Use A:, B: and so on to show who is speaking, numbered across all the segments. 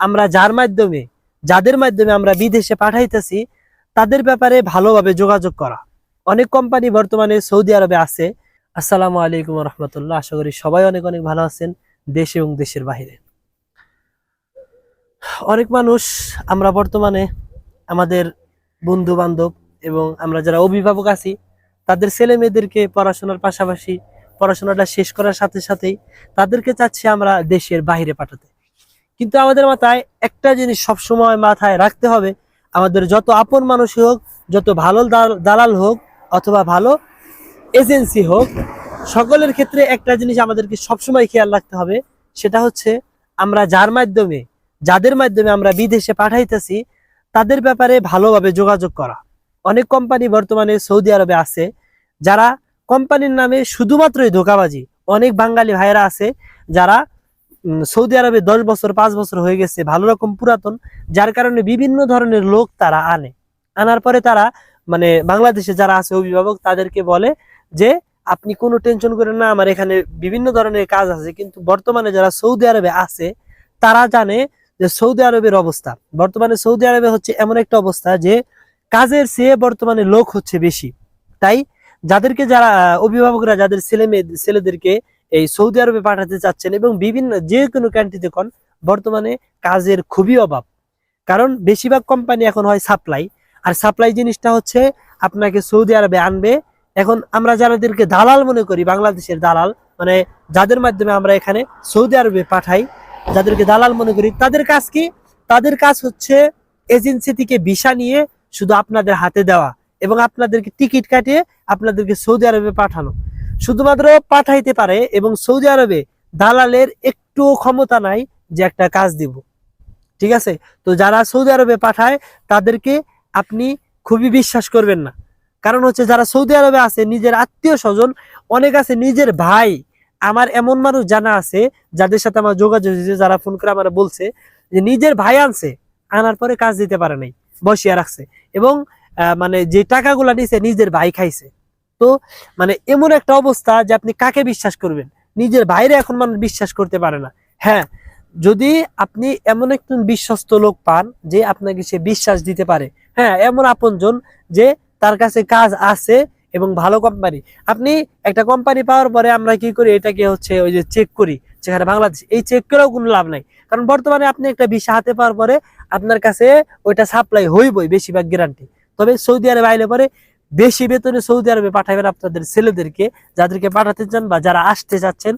A: আমরা যার মাধ্যমে, যাদের মাধ্যমে আমরা বিদেশে পাঠাইতেছি, তাদের ব্যাপারে ভালোভাবে যোগাযোগ করা। অনেক কোম্পানি বর্তমানে সৌদি আরবে আছে। আসসালামু আলাইকুম রহমতুল্লাহ আশা করি সবাই অনেক অনেক ভালো আছেন, দেশ এবং দেশের বাইরে অনেক মানুষ আমরা বর্তমানে আমাদের বন্ধু বান্ধব এবং আমরা যারা অভিভাবক আছি, তাদের ছেলে মেয়েদেরকে পড়াশোনার পাশাপাশি পড়াশোনাটা শেষ করার সাথে সাথেই তাদেরকে চাচ্ছি আমরা দেশের বাইরে পাঠাতে। কিন্তু আমাদের মাথায় একটা জিনিস সবসময় মাথায় রাখতে হবে, আমাদের যত আপন মানুষই হোক, যত ভালো দাল- দালাল হোক অথবা ভালো এজেন্সি হোক, সকলের ক্ষেত্রে একটা জিনিস আমাদেরকে সবসময় খেয়াল রাখতে হবে, সেটা হচ্ছে আমরা যার মাধ্যমে, যাদের মাধ্যমে আমরা বিদেশে পাঠাইতেছি, তাদের ব্যাপারে ভালোভাবে যোগাযোগ করা। অনেক কোম্পানি বর্তমানে সৌদি আরবে আছে, যারা কোম্পানির নামে শুধুমাত্রই ধোকাবাজি। অনেক বাঙালি ভাইয়েরা আছে, যারা সৌদি আরবে দশ বছর, পাঁচ বছর হয়ে গেছে ভালো রকম পুরাতন, যার কারণে বিভিন্ন ধরনের লোক তারা আনে। আনার পরে তারা মানে বাংলাদেশে যারা আছে অভিভাবক, তাদেরকে বলে যে, আপনি কোনো টেনশন করেন না, আমার এখানে বিভিন্ন ধরনের কাজ আছে। কিন্তু বর্তমানে যারা সৌদি আরবে আছে, তারা জানে যে সৌদি আরবের অবস্থা। বর্তমানে সৌদি আরবে হচ্ছে এমন একটা অবস্থা যে, কাজের চেয়ে বর্তমানে লোক হচ্ছে বেশি। তাই, যাদেরকে যারা, অভিভাবকরা, যাদের ছেলে মেয়ে, ছেলেদেরকে এই সৌদি আরবে পাঠাতে চাচ্ছেন এবং বিভিন্ন যে কোনো কান্ট্রিতে কোন, বর্তমানে কাজের খুবই অভাব। কারণ বেশিরভাগ কোম্পানি এখন হয় সাপ্লাই আর সাপ্লাই জিনিসটা হচ্ছে আপনাকে সৌদি আরবে আনবে। এখন আমরা যাদেরকে দালাল মনে করি, বাংলাদেশের দালাল মানে যাদের মাধ্যমে আমরা এখানে সৌদি আরবে পাঠাই, যাদেরকে দালাল মনে করি, তাদের কাজ কি? তাদের কাজ হচ্ছে এজেন্সি থেকে ভিসা নিয়ে শুধু আপনাদের হাতে দেওয়া এবং আপনাদেরকে টিকিট কাটিয়ে আপনাদেরকে সৌদি আরবে পাঠানো। শুধুমাত্র পাঠাইতে পারে এবং সৌদি আরবে দালালের একটু ক্ষমতা নাই যে একটা কাজ দিব। ঠিক আছে? তো যারা সৌদি আরবে পাঠায়, তাদেরকে আপনি খুবই বিশ্বাস করবেন না। কারণ হচ্ছে যারা সৌদি আরবে আছে, নিজের আত্মীয় স্বজন, অনেক আছে নিজের ভাই। আমার এমন মানুষ জানা আছে, যাদের সাথে আমার যোগাযোগ হয়েছে, যারা ফোন করে আমার বলছে যে নিজের ভাই আনছে, আনার পরে কাজ দিতে পারে নাই, বসিয়ে রাখছে। এবং মানে যে টাকাগুলা নিছে, নিজের ভাই খাইছে। তো মানে এমন একটা অবস্থা যে আপনি কাকে বিশ্বাস করবেন? নিজের বাইরে এখন মানুষ বিশ্বাস করতে পারে না। হ্যাঁ যদি আপনি এমন একজন বিশ্বস্ত লোক পান যে আপনাকে সে বিশ্বাস দিতে পারে। হ্যাঁ এমন আপনজন যে তার কাছে কাজ আছে এবং ভালো কোম্পানি আপনি একটা কোম্পানি পাওয়ার পরে আমরা কি করি? এটাকে হচ্ছে ওই যে চেক করি, যেখানে বাংলাদেশ, এই চেক করেও কোনো লাভ নাই। কারণ বর্তমানে আপনি একটা ভিসা হাতে পাওয়ার পরে আপনার কাছে ওইটা সাপ্লাই হইবই বেশিরভাগ গ্যারান্টি তবে সৌদি আরবে আইলে পরে বেশি বেতনে সৌদি আরবে পাঠাবেন আপনাদের ছেলেদেরকে, যাদেরকে পাঠাতে চান বা যারা আসতে চাচ্ছেন,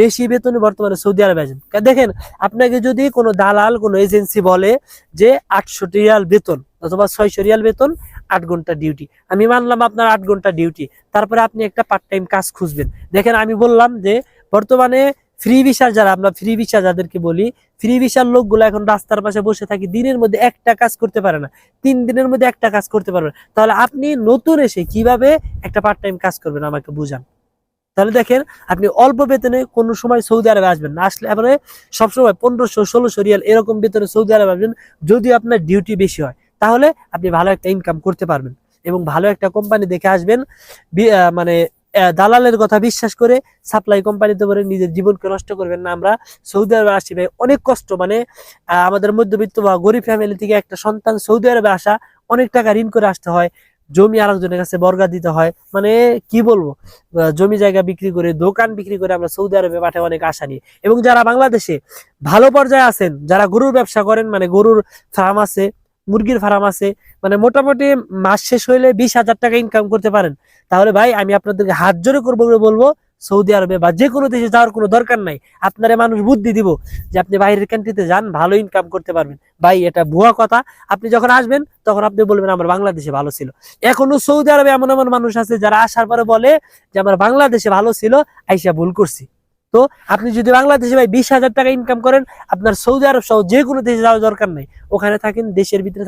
A: বেশি বেতনে বর্তমানে সৌদি আরবে আসেন। দেখেন, আপনাকে যদি কোনো দালাল, কোনো এজেন্সি বলে যে আটশো রিয়াল বেতন অথবা ছয়শো রিয়াল বেতন, আট ঘণ্টা ডিউটি। আমি মানলাম আপনার আট ঘণ্টা ডিউটি। তারপরে আপনি একটা পার্ট টাইম কাজ খুঁজবেন। দেখেন, আমি বললাম যে বর্তমানে ফ্রি ভিসা যারা, আমরা ফ্রি ভিসা যাদেরকে বলি ফ্রি ভিসার লোকগুলো এখন রাস্তার পাশে বসে থাকি, দিনের মধ্যে একটা কাজ করতে পারে না। তিন দিনের মধ্যে একটা কাজ করতে পারবেন তাহলে আপনি নতুন এসে কীভাবে একটা পার্ট টাইম কাজ করবেন আমাকে বুঝান। তাহলে দেখেন, আপনি অল্প বেতনে কোনো সময় সৌদি আরবে আসবেন না। আসলে এবারে সবসময় পনেরোশো, ষোলোশো রিয়াল এরকম বেতনে সৌদি আরবে আসবেন যদি আপনার ডিউটি বেশি হয়। তাহলে আপনি ভালো একটা ইনকাম করতে পারবেন এবং ভালো একটা কোম্পানি দেখে আসবেন মানে দালালের কথা বিশ্বাস করে সাপ্লাই কোম্পানিতে করে নিজের জীবনকে নষ্ট করবেন না আমরা। সৌদি আরবে আসি ভাই, অনেক কষ্ট। মানে আমাদের মধ্যবিত্ত বা গরিব ফ্যামিলি থেকে একটা সন্তান সৌদি আরবে আসা অনেক টাকা ঋণ করে আসতে হয়। জমি আরেকজনের কাছে বর্গা দিতে হয়। মানে কি বলব? জমি জায়গা বিক্রি করে, দোকান বিক্রি করে আমরা সৌদি আরবে পাঠাই অনেক আশা নিয়ে এবং যারা বাংলাদেশে ভালো পর্যায়ে আছেন, যারা গরুর ব্যবসা করেন মানে গরুর ফার্ম আছে মুরগির ফার্ম আছে। মানে মোটামুটি মাস শেষ হইলে বিশ হাজার টাকা ইনকাম করতে পারেন। তাহলে ভাই, আমি আপনাদেরকে হাত জোরে করব বলে বলব, সৌদি আরবে বা যে কোনো দেশে যাওয়ার কোনো দরকার নাই। আপনারা মানুষ বুদ্ধি দিব যে আপনি বাইরের কান্ট্রিতে যান, ভালো ইনকাম করতে পারবেন। ভাই, এটা ভুয়া কথা। আপনি যখন আসবেন, তখন আপনি বলবেন, আমার বাংলাদেশে ভালো ছিল। এখনও সৌদি আরবে এমন এমন মানুষ আছে যারা আসার পরে বলে যে, আমার বাংলাদেশে ভালো ছিল, আইসা ভুল করছি। তো আপনি যদি বাংলাদেশে ভাই বিশ হাজার টাকা ইনকাম করেন, আপনার সৌদি আরব সহ যে কোনো দেশে যাওয়ার দরকার নেই। ওখানে থাকেন, দেশের ভিতরে